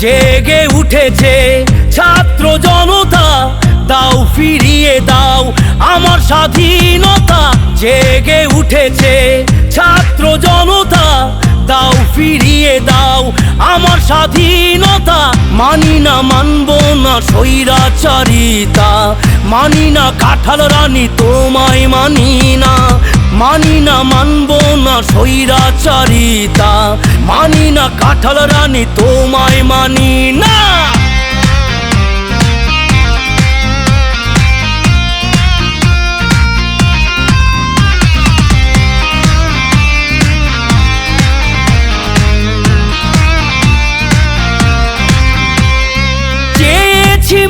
জেগে উঠেছে ছাত্র জনতা, দাও ফিরিয়ে দাও আমার স্বাধীনতা। জেগে উঠেছে ছাত্র জনতা, দাও ফিরিয়ে দাও আমার স্বাধীনতা। মানি না মানব না স্বৈরাচারিতা, মানি না কাঁঠাল রানী তোমায় মানি না। মানি না মানব না স্বৈরাচারিতা। মানি না কাঁঠাল রানী, তোমায় মানি না।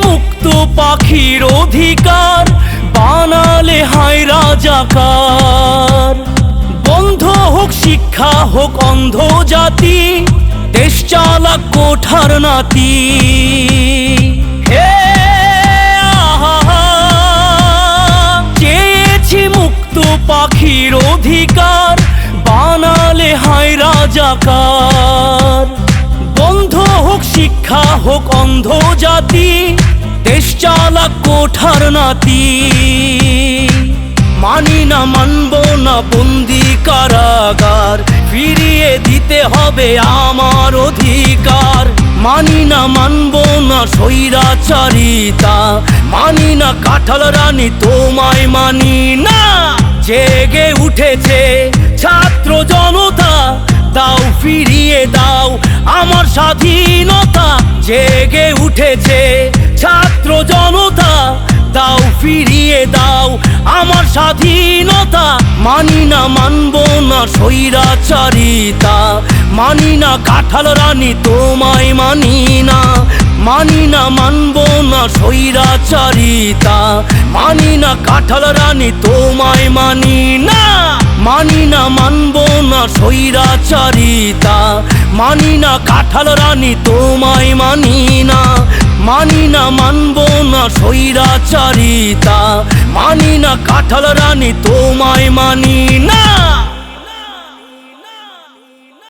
মুক্ত পাখির অধিকার, বানালে হায় রাজাকার। হোক শিক্ষা, হোক অন্ধ জাতি, দেশ চালাক কোঠার নাতি। চেয়েছি মুক্ত পাখির অধিকার, বানালে হায় রাজাকার। বন্ধ হোক শিক্ষা, হোক অন্ধ জাতি, দেশ চালাক কোঠার নাতি। মানি না, মানব না কারাগার ফিরিয়ে দিতে হবে আমার অধিকার। মানি না মানব না স্বৈরাচারিতা মানি না কাঁঠাল রানী তোমায় মানি না। জেগে উঠেছে ছাত্র জনতা, দাও ফিরিয়ে দাও আমার স্বাধীনতা। জেগে উঠেছে ছাত্র জনতা, দাও ফিরিয়ে দাও আমার স্বাধীনতা। মানি না মানব না স্বৈরাচারিতা মানি না কাঁঠাল রানী, তোমায় মানি না। মানি না মানব না স্বৈরাচারিতা মানি না কাঁঠাল রানী, তোমায় মানি না। মানি না মানব না স্বৈরাচারিতা মানি না কাঁঠাল রানী, তোমায় মানি না। মানি না মানব না সৈরাচারিতা মানি না কাঁঠাল রানী তোমায় মানি না।